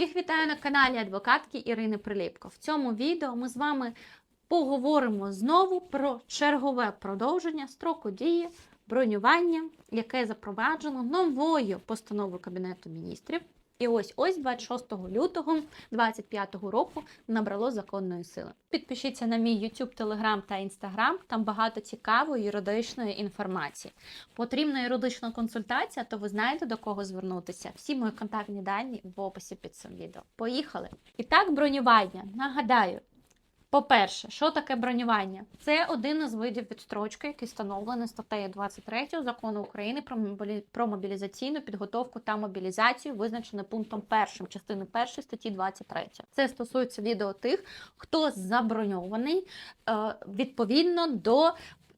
Всіх вітаю на каналі адвокатки Ірини Приліпко. В цьому відео ми з вами поговоримо знову про чергове продовження строку дії бронювання, яке запроваджено новою постановою Кабінету міністрів. І ось ось 26 лютого 2025 року набрало законної сили. Підпишіться на мій YouTube, Telegram та Instagram, там багато цікавої юридичної інформації. Потрібна юридична консультація, то ви знаєте до кого звернутися. Всі мої контактні дані в описі під цим відео. Поїхали! І так, бронювання. Нагадаю, по-перше, що таке бронювання? Це один із видів відстрочки, який встановлений статтею 23 закону України про мобілі- мобілізаційну підготовку та мобілізацію, визначений пунктом 1 частини 1 статті 23. Це стосується відео тих, хто заброньований е, відповідно до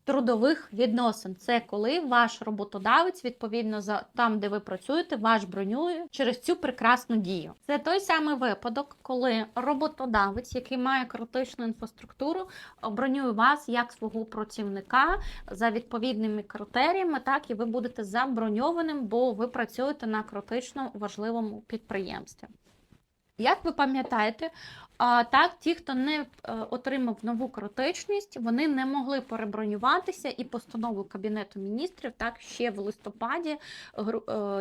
трудових відносин. Це коли ваш роботодавець, відповідно за там, де ви працюєте, ваш бронює через цю прекрасну дію. Це той самий випадок, коли роботодавець, який має критичну інфраструктуру, бронює вас як свого працівника за відповідними критеріями, так і ви будете заброньованим, бо ви працюєте на критично важливому підприємстві. Як ви пам'ятаєте, так, ті, хто не е, отримав нову критичність, вони не могли перебронюватися і постанову Кабінету міністрів, так ще в листопаді, е,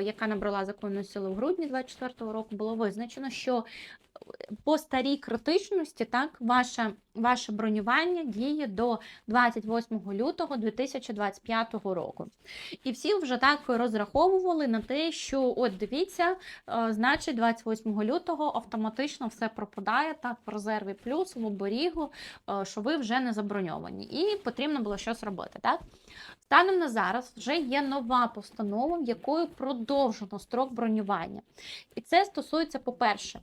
яка набрала законну силу в грудні 2024 року, було визначено, що по старій критичності так, ваше, ваше бронювання діє до 28 лютого 2025 року. І всі вже так розраховували на те, що от дивіться, е, значить, 28 лютого автоматично все пропадає так в резерві плюс в оберігу, е, що ви вже не заброньовані, і потрібно було щось робити. Так? Станом на зараз вже є нова постанова, якою продовжено строк бронювання. І це стосується, по-перше,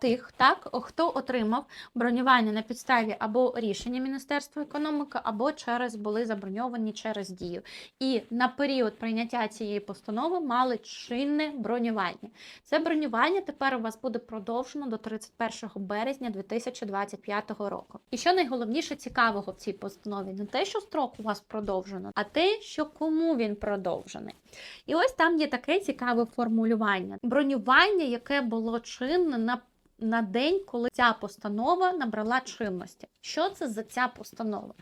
тих, так, хто отримав бронювання на підставі або рішення Міністерства економіки, або через були заброньовані через дію. І на період прийняття цієї постанови мали чинне бронювання. Це бронювання тепер у вас буде продовжено до 31 березня 2025 року. І що найголовніше цікавого в цій постанові, не те, що строк у вас продовжено, а те, що кому він продовжений. І ось там є таке цікаве формулювання: бронювання, яке було чинне на на день, коли ця постанова набрала чинності. Що це за ця постанова?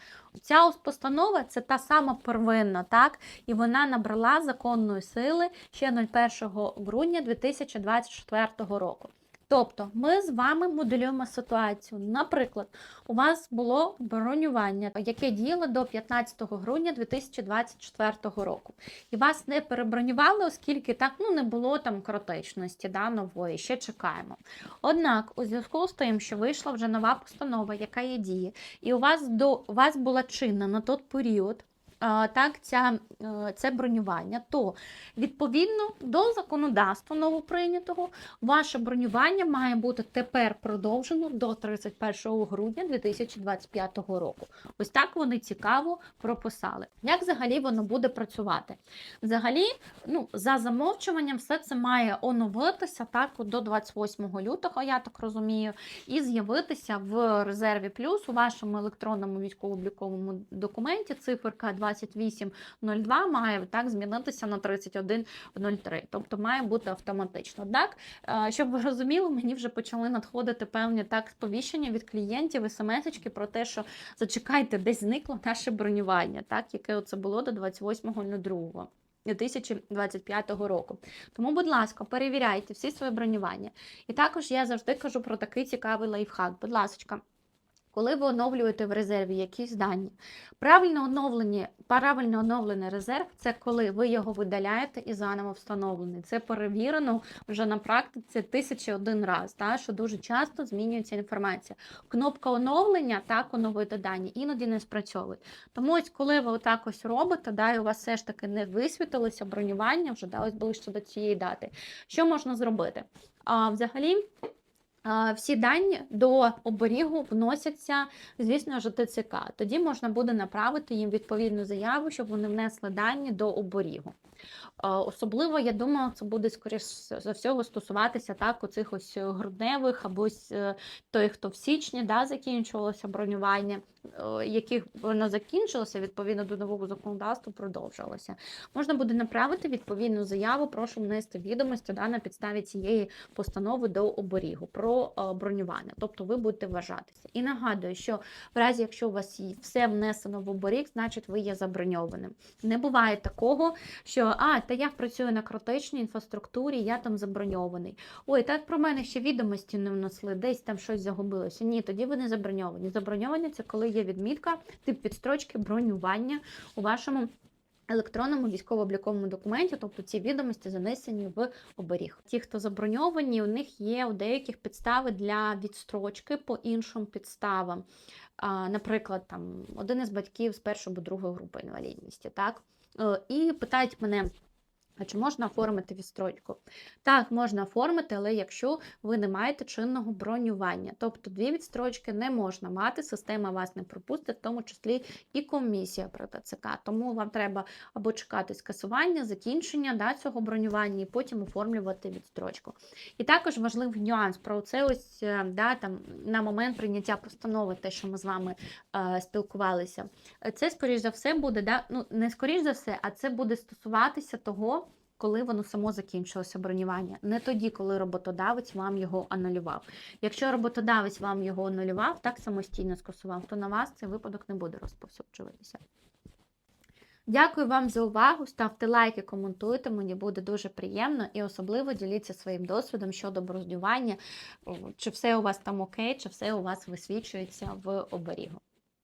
Ця постанова це та сама первинна, так? І вона набрала законної сили ще 01 грудня 2024 року. Тобто ми з вами моделюємо ситуацію. Наприклад, у вас було бронювання, яке діяло до 15 грудня 2024 року. І вас не перебронювали, оскільки так ну, не було там критичності да, нової, ще чекаємо. Однак, у зв'язку з тим, що вийшла вже нова постанова, яка є діє, і у вас до у вас була чинна на той період. Так, ця, е, це бронювання, то відповідно до законодавства новоприйнятого, ваше бронювання має бути тепер продовжено до 31 грудня 2025 року. Ось так вони цікаво прописали. Як взагалі воно буде працювати? Взагалі, ну, за замовчуванням, все це має оновитися так до 28 лютого, я так розумію, і з'явитися в резерві плюс у вашому електронному військово-обліковому документі. Циферка 2802 має так змінитися на 3103, тобто має бути автоматично. Однак, е, щоб ви розуміли, мені вже почали надходити певні так сповіщення від клієнтів, смс-очки про те, що зачекайте, десь зникло наше бронювання, так, яке це було до 28.02. 2025 року. Тому, будь ласка, перевіряйте всі свої бронювання. І також я завжди кажу про такий цікавий лайфхак. Будь ласка, коли ви оновлюєте в резерві якісь дані, правильно оновлені, правильно оновлений резерв це коли ви його видаляєте і заново встановлений. Це перевірено вже на практиці тисячі один раз, та, що дуже часто змінюється інформація. Кнопка оновлення, так, оновити дані, іноді не спрацьовує. Тому ось коли ви отак ось робите, да, і у вас все ж таки не висвітилося бронювання, вже да, ось ближче до цієї дати. Що можна зробити? А, Взагалі. Всі дані до оберігу вносяться, звісно ж. Тоді можна буде направити їм відповідну заяву, щоб вони внесли дані до оберігу. Е, Особливо, я думаю, це буде скоріш за всього стосуватися так, оцих ось грудневих або е, той, хто в січні да, закінчувалося бронювання, е, яких воно закінчилося, відповідно до нового законодавства продовжилося. Можна буде направити відповідну заяву, прошу внести відомості да, на підставі цієї постанови до оберігу про е, бронювання. Тобто ви будете вважатися. І нагадую, що в разі, якщо у вас все внесено в оберіг, значить ви є заброньованим. Не буває такого, що а, та я працюю на критичній інфраструктурі, я там заброньований. Ой, так про мене ще відомості не внесли, десь там щось загубилося. Ні, тоді ви не заброньовані. Заброньовані це коли є відмітка, тип відстрочки бронювання у вашому. Електронному військово-обліковому документі, тобто ці відомості занесені в оберіг. Ті, хто заброньовані, у них є у деяких підстави для відстрочки по іншим підставам. Наприклад, там один із батьків з першої або другої групи інвалідності, так? Е, І питають мене. А чи можна оформити відстрочку? Так, можна оформити, але якщо ви не маєте чинного бронювання. Тобто дві відстрочки не можна мати, система вас не пропустить, в тому числі і комісія про ТЦК. Тому вам треба або чекати скасування, закінчення да, цього бронювання, і потім оформлювати відстрочку. І також важливий нюанс про це ось е, да, там, на момент прийняття постанови, те, що ми з вами е, спілкувалися. Це, скоріш за все, буде, да, ну не скоріш за все, а це буде стосуватися того коли воно само закінчилося бронювання, не тоді, коли роботодавець вам його анулював. Якщо роботодавець вам його анулював, так самостійно скасував, то на вас цей випадок не буде розповсюджуватися. Дякую вам за увагу. Ставте лайки, коментуйте, мені буде дуже приємно і особливо діліться своїм досвідом щодо бронювання, чи все у вас там окей, чи все у вас висвічується в оберігу.